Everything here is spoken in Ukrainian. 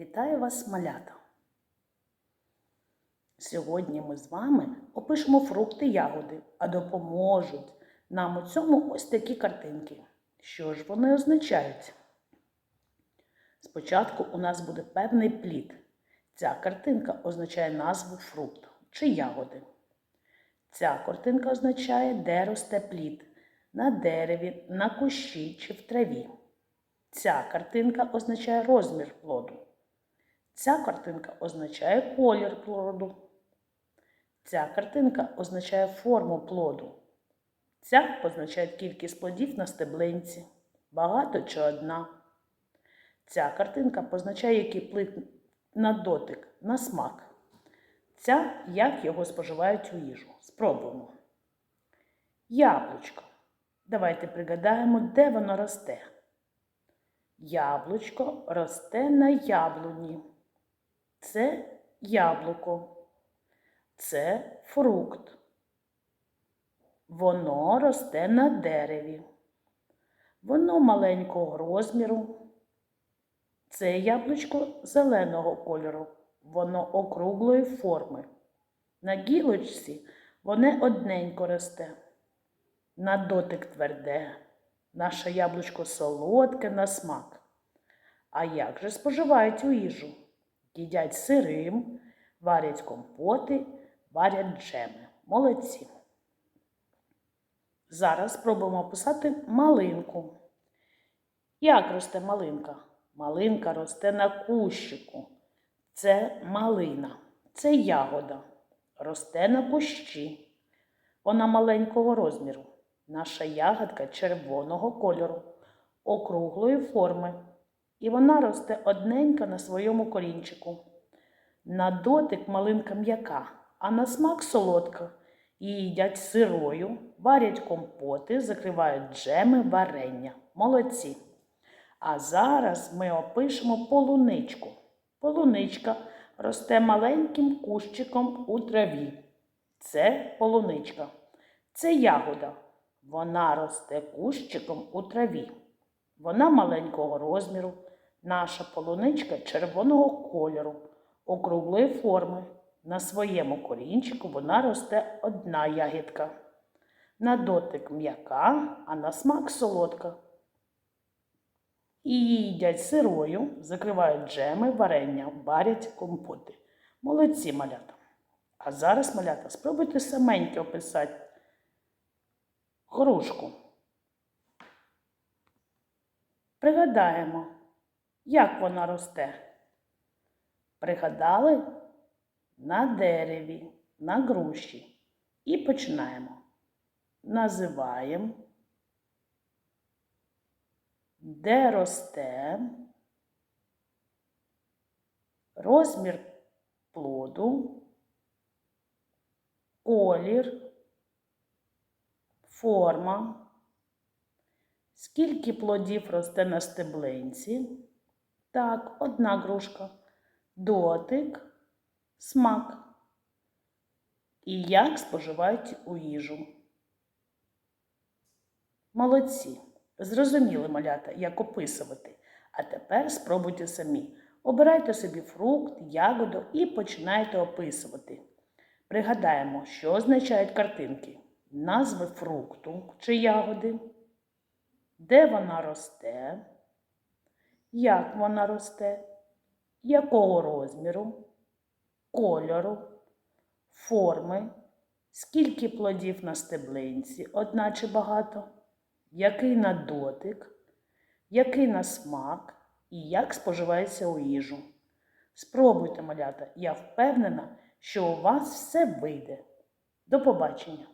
Вітаю вас, малята! Сьогодні ми з вами опишемо фрукти ягоди, а допоможуть нам у цьому ось такі картинки. Що ж вони означають? Спочатку у нас буде певний плід. Ця картинка означає назву фрукту чи ягоди. Ця картинка означає, де росте плід на дереві, на кущі чи в траві. Ця картинка означає розмір плоду. Ця картинка означає колір плоду. Ця картинка означає форму плоду. Ця позначає кількість плодів на стеблинці. Багато чи одна. Ця картинка позначає, який плід на дотик, на смак. Ця як його споживають у їжу. Спробуємо. Яблучко. Давайте пригадаємо, де воно росте. Яблучко росте на яблуні. Це яблуко. Це фрукт. Воно росте на дереві. Воно маленького розміру. Це яблучко зеленого кольору. Воно округлої форми. На гілочці воно одненько росте. На дотик тверде. Наше яблучко солодке на смак. А як же споживають у їжу? Їдять сирим, варять компоти, варять джеми. Молодці. Зараз спробуємо описати малинку. Як росте малинка? Малинка росте на кущику. Це малина, це ягода. Росте на кущі. Вона маленького розміру. Наша ягодка червоного кольору, округлої форми. І вона росте одненька на своєму корінчику. На дотик малинка м'яка, а на смак солодка. Її їдять сирою, варять компоти, закривають джеми, варення. Молодці. А зараз ми опишемо полуничку. Полуничка росте маленьким кущиком у траві. Це полуничка. Це ягода. Вона росте кущиком у траві. Вона маленького розміру. Наша полуничка червоного кольору, округлої форми. На своєму корінчику вона росте одна ягідка. На дотик м'яка, а на смак солодка. І її їдять сирою, закривають джеми, варення, варять компоти. Молодці малята. А зараз, малята, спробуйте саменьки описати грушку. Пригадаємо, як вона росте. Пригадали на дереві, на груші. І починаємо. Називаємо, де росте, розмір плоду, колір, форма, скільки плодів росте на стеблинці. Так, одна грушка, дотик, смак. І як споживають у їжу. Молодці. Зрозуміли малята, як описувати. А тепер спробуйте самі. Обирайте собі фрукт, ягоду і починайте описувати. Пригадаємо, що означають картинки. Назви фрукту чи ягоди, де вона росте, як вона росте, якого розміру, кольору, форми, скільки плодів на стеблинці, одна чи багато, який на дотик, який на смак? І як споживається у їжу. Спробуйте, малята, я впевнена, що у вас все вийде. До побачення!